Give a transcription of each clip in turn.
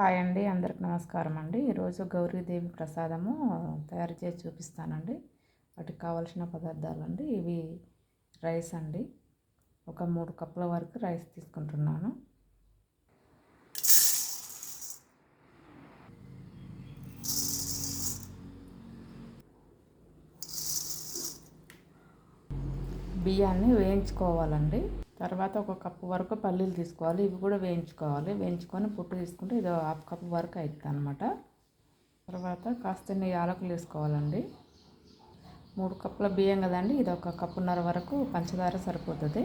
Hi అండి అందరికి నమస్కారం అండి. ఈరోజు గౌరీదేవి ప్రసాదము తయారు చేసి చూపిస్తానండి. వాటికి కావాల్సిన పదార్థాలు అండి ఇవి రైస్ అండి. ఒక మూడు కప్పుల వరకు రైస్ తీసుకుంటున్నాను. బియ్యాన్ని వేయించుకోవాలండి. తర్వాత ఒక కప్పు వరకు పల్లీలు తీసుకోవాలి. ఇవి కూడా వేయించుకోవాలి. వేయించుకొని పుట్టు తీసుకుంటే ఇది హాఫ్ కప్పు వరకు అవుతుంది అనమాట తర్వాత కాస్త యాలకులు వేసుకోవాలండి. మూడు కప్పుల బియ్యం కదండి. ఇది ఒక కప్పున్నర వరకు పంచదార సరిపోతుంది.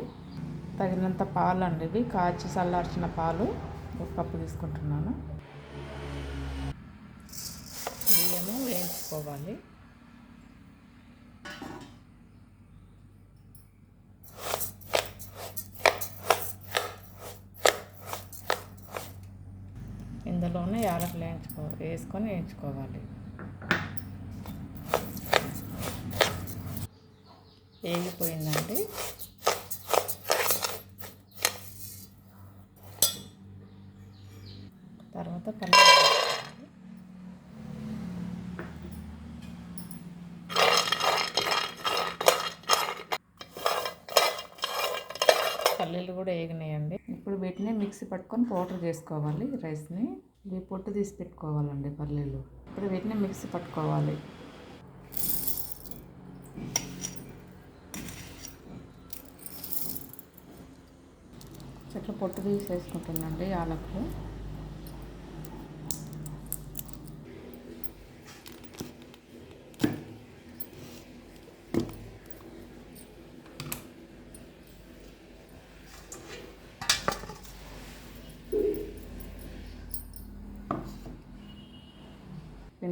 తగినంత పాలు అండి ఇవి. కాచి చల్లార్చిన పాలు ఒక కప్పు తీసుకుంటున్నాను. బియ్యము వేయించుకోవాలి. ఇందులోనే యాలకులు వేయించుకో వేసుకొని వేయించుకోవాలి వేగిపోయిందండి తర్వాత పన్నీర్ పల్లీలు కూడా వేగినాయండి ఇప్పుడు వీటిని మిక్సీ పట్టుకొని పౌడర్ చేసుకోవాలి రైస్ని. ఇవి పొట్టు తీసి పెట్టుకోవాలండి పల్లీలు. ఇప్పుడు వీటిని మిక్సీ పట్టుకోవాలి. చెట్లు పొట్టు తీసి యాలకు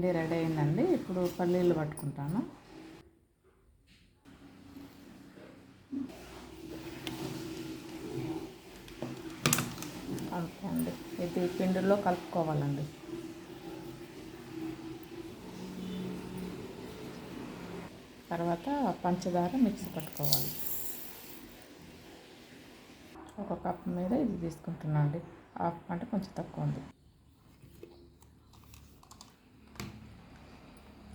పిండి రెడీ అయిందండి. ఇప్పుడు పల్లీలు పట్టుకుంటాను. కలుపుకోండి అండి. ఇది పిండిలో కలుపుకోవాలండి. తర్వాత పంచదార మిక్సీ పట్టుకోవాలి. ఒక కప్ మీద ఇది తీసుకుంటున్నాను అండి హాఫ్ అంటే కొంచెం తక్కువ ఉంది.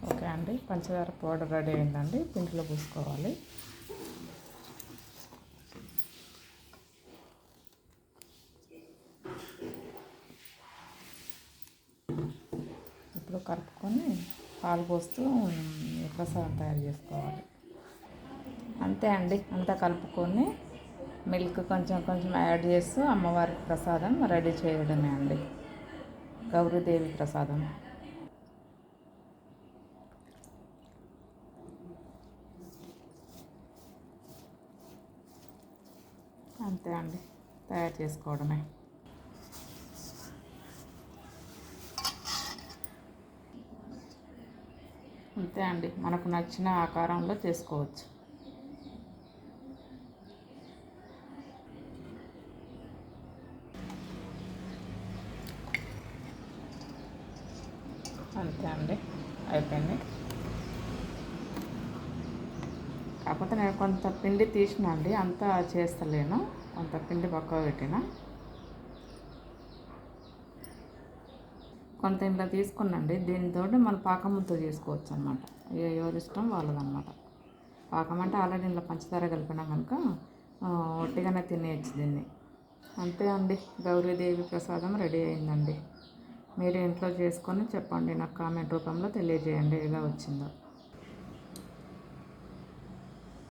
ఓకే అండి. పంచదార పౌడర్ రెడీ అయిందండి. పిండిలో పూసుకోవాలి. ఇప్పుడు కలుపుకొని పాలు పోస్తూ ప్రసాదం తయారు చేసుకోవాలి. అంతే అండి. అంతా కలుపుకొని మిల్క్ కొంచెం కొంచెం యాడ్ చేస్తూ అమ్మవారికి ప్రసాదం రెడీ చేయడమే అండి. గౌరీదేవి ప్రసాదం. అంతే అండి. తయారు చేసుకోవడమే. అంతే అండి. మనకు నచ్చిన ఆకారంలో చేసుకోవచ్చు. అంతే అండి. అయిపోయింది. కాకపోతే నేను కొంత పిండి తీసిన అండి. అంతా చేస్తలేను. కొంత పిండి పక్క పెట్టిన. కొంత ఇంట్లో తీసుకున్నండి. దీనితో మన పాకముతో చేసుకోవచ్చు అనమాట ఎవరి ఇష్టం వాళ్ళదన్నమాట. పాకం అంటే ఆల్రెడీ ఇంట్లో పంచదార కలిపినా కనుక ఒట్టిగానే తినేయచ్చు దీన్ని. అంతే అండి. గౌరీదేవి ప్రసాదం రెడీ అయిందండి. మీరు ఇంట్లో చేసుకొని చెప్పండి. నాకు కామెంట్ రూపంలో తెలియజేయండి. ఎలా వచ్చిందో.